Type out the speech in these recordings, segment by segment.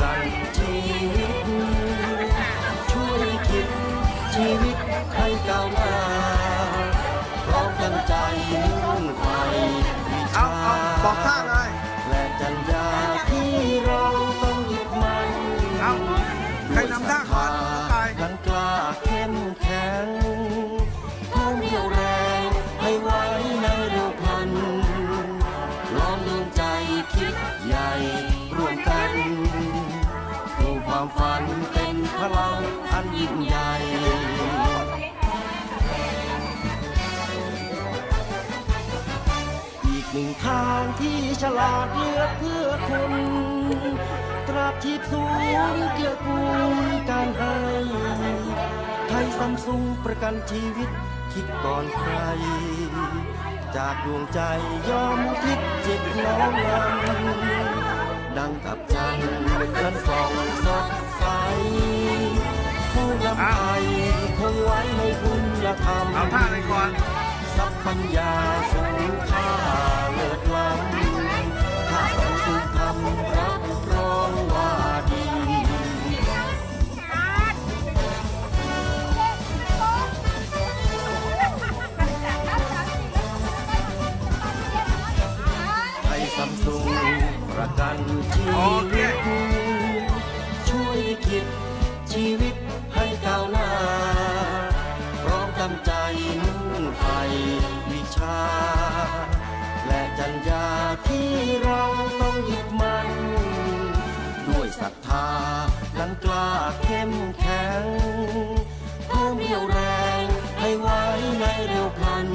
ซัมซุงประกันชีวิตช่วยคิดชีวิตให้ก้าวหน้าพร้อมตั้งใจมุ่งไฟวิเอาชาเอาบอกท่าหน่อยและจัญญาที่เราต้องยึดมั่นเอาใครนำท่า พลังอันยิ่งใหญ่อีกหนึ่งทางที่ฉลาดเลือกเพื่อคุณตราบชีพสูงเกื้อกูลการให้ไทยซัมซุงประกันชีวิตคิดก่อนใคร จากดวงใจยอมทิศจิตน้อมนำดังกับจันทร์ เอาท่าไหนก่อนทรัพย์ปัญญาสูงค่าเลิศล้ำถ้าสังสุธรรมรับรองว่าดี ไทยซัมซุงประกันชีโอเค วิตช่วยคิดชีวิตให้ก้าวหน้า ศรัทธา นั้นกล้าเข้มแข็ง เพิ่มเรี่ยวแรงให้ไว้ในเร็วพลัน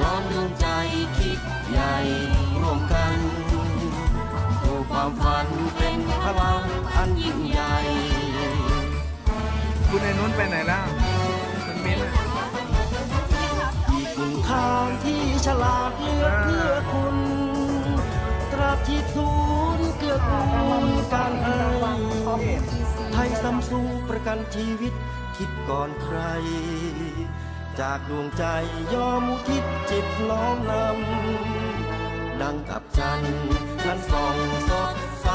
ล้อมดวงใจคิดใหญ่ร่วมกันสู่ความฝันเป็นพลังอันยิ่งใหญ่ คุณไอ้นุ้นไปไหนแล้วคุณมิ้นท์อีกหนึ่งทางที่ฉลาดเลือกเพื่อคุณ ตราบที่ศู กื้อกูลการให้ไทยซัมซุงประกันชีวิต คิดก่อนใคร จากดวงใจยอมทิศจิตน้อมนำดังกับจันทร์นั้นส่องสดใส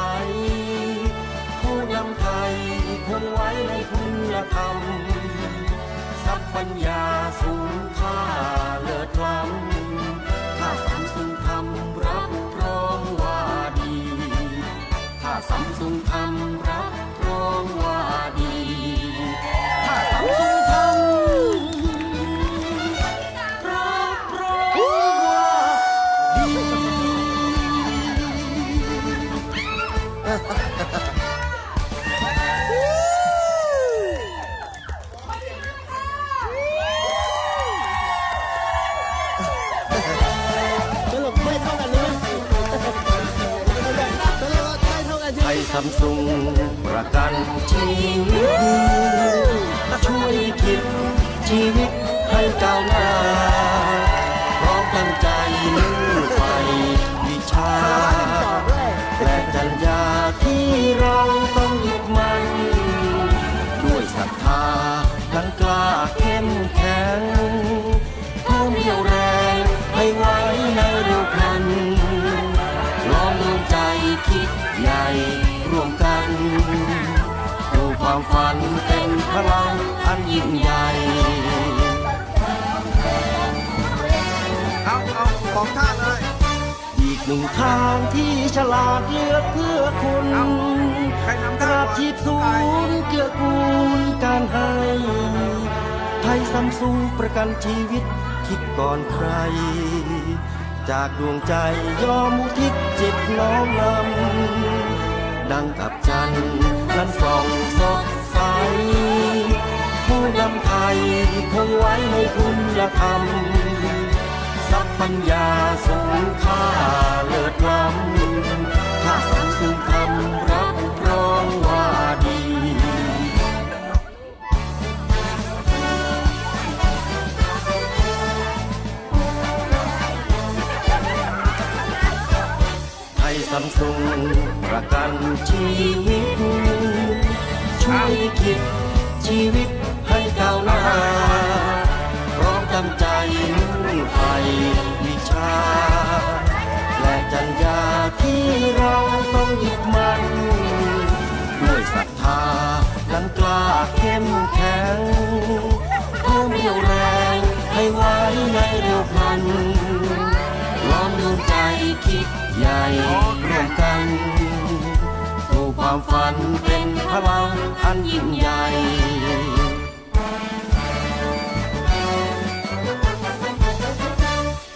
ผู้นำไทยคงไว้ในคุณธรรม ทรัพย์ปัญญา กันไทยซัมซุงประกันชีวิตช่วยคิดชีวิตให้ก้าวหน้าพร้อมตั้งใจมุ่งไฟวิชา และจัญญาที่เราต้องยึดมั่นด้วยศรัทธานั้นกล้า สู่ความฝันเป็นพลังอันยิ่งใหญ่เอาเอาบอกท่าเลย อีกหนึ่งทางที่ฉลาดเลือกเพื่อคุณเอาใครนำตท่าราบก่อนชีพสูงเกื้อกูลการให้ ไทยซัมซุงประกันชีวิตคิดก่อนใคร จากดวงใจยอมอุทิศจิตน้อมนำ ดังกับจันนั้นส่องสดใส ผู้นำไทยคงไว้ในคุณธรรม สัพพัญญาสูงค่าเลิศ ซัมซุงประกันชีวิตช่วยคิดชีวิตให้ก้าวหน้าพร้อมตั้งใจมุ่งไฟวิชา และจัญญาที่เราต้อง ใจคิดใหญ่ร่วมกันสู่ความฝันเป็นพลังอันยิ่งใหญ่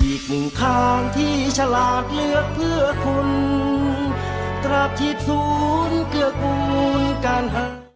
อีกหนึ่งทางที่ฉลาดเลือกเพื่อคุณ ตราบที่ศูนย์เกื้อกูลการห้